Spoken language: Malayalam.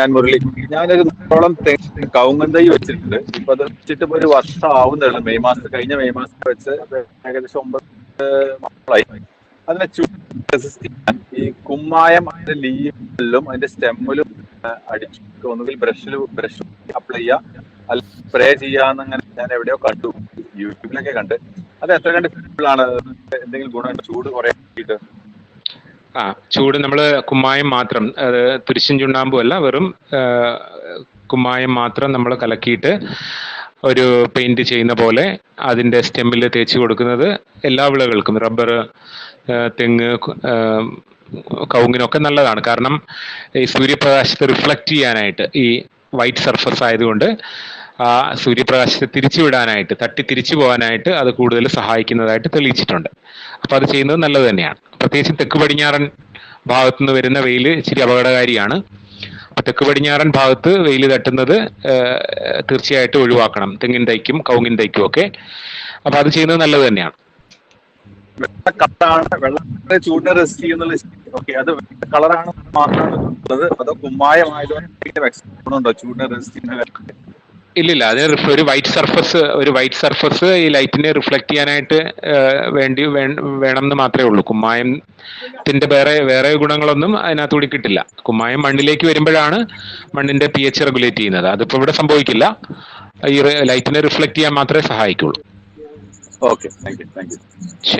ഞാൻ മുരളി. ഞാനൊരു നൂറോളം തെങ്ങ് കവുങ്ങൻ തൈ വെച്ചിട്ടുണ്ട്. ഇപ്പൊ അത് വെച്ചിട്ട് ഇപ്പൊ ഒരു വർഷം ആവുന്നുള്ളൂ. മെയ് മാസം കഴിഞ്ഞ മെയ് മാസം വെച്ച് ഏകദേശം ഒമ്പത് മാസമായി അതിനെ ഈ കുമ്മായം അതിന്റെ ലീവിലും അതിന്റെ സ്റ്റെമ്മിലും അടിച്ചു ഒന്നുകിൽ ബ്രഷിൽ ബ്രഷ് അപ്ലൈ ചെയ്യുക അല്ല സ്പ്രേ ചെയ്യാന്നങ്ങനെ ഞാൻ എവിടെയോ കണ്ടു. യൂട്യൂബിലൊക്കെ കണ്ട്. അത് എത്ര കണ്ട് ആണ്. എന്തെങ്കിലും ഗുണം ചൂട് കുറയാൻ ആ ചൂട് നമ്മൾ കുമ്മായം മാത്രം തുരിശും ചുണ്ണാമ്പും അല്ല വെറും കുമ്മായം മാത്രം നമ്മൾ കലക്കിയിട്ട് ഒരു പെയിന്റ് ചെയ്യുന്ന പോലെ അതിന്റെ സ്റ്റെമ്മിൽ തേച്ച് കൊടുക്കുന്നത് എല്ലാ വിളകൾക്കും റബ്ബർ തെങ്ങ് കൗങ്ങിനൊക്കെ നല്ലതാണ്. കാരണം ഈ സൂര്യപ്രകാശത്തെ റിഫ്ലക്റ്റ് ചെയ്യാനായിട്ട് ഈ വൈറ്റ് സർഫസ് ആയതുകൊണ്ട് ആ സൂര്യപ്രകാശത്തെ തിരിച്ചുവിടാനായിട്ട് തട്ടി തിരിച്ചു പോകാനായിട്ട് അത് കൂടുതൽ സഹായിക്കുന്നതായിട്ട് തെളിയിച്ചിട്ടുണ്ട്. അപ്പൊ അത് ചെയ്യുന്നത് നല്ലത് തന്നെയാണ്. പ്രത്യേകിച്ച് തെക്ക് പടിഞ്ഞാറൻ ഭാഗത്തു നിന്ന് വരുന്ന വെയിൽ ഇച്ചിരി അപകടകാരിയാണ്. തെക്ക് പടിഞ്ഞാറൻ ഭാഗത്ത് വെയിൽ തട്ടുന്നത് തീർച്ചയായിട്ടും ഒഴിവാക്കണം. തെങ്ങിൻ തൈക്കും കൗങ്ങിൻ തൈക്കും ഒക്കെ. അപ്പൊ അത് ചെയ്യുന്നത് നല്ലത് തന്നെയാണ്. കളറാണ് മാത്രമാണ് അതോ കുമ്മായമായതുകൊണ്ട് ചൂടിനെ? ഇല്ലില്ല അത് ഒരു വൈറ്റ് സർഫസ് ഒരു വൈറ്റ് സർഫസ് ഈ ലൈറ്റിനെ റിഫ്ലക്ട് ചെയ്യാനായിട്ട് വേണ്ടി വേണം എന്ന് മാത്രമേ ഉള്ളൂ. കുമ്മായത്തിന്റെ വേറെ വേറെ ഗുണങ്ങളൊന്നും അതിനകത്തുകൂടി കിട്ടില്ല. കുമ്മായം മണ്ണിലേക്ക് വരുമ്പോഴാണ് മണ്ണിന്റെ പി എച്ച് റെഗുലേറ്റ് ചെയ്യുന്നത്. അതിപ്പോ ഇവിടെ സംഭവിക്കില്ല. ഈ ലൈറ്റിനെ റിഫ്ലക്ട് ചെയ്യാൻ മാത്രമേ സഹായിക്കുള്ളൂ. Okay thank you thank you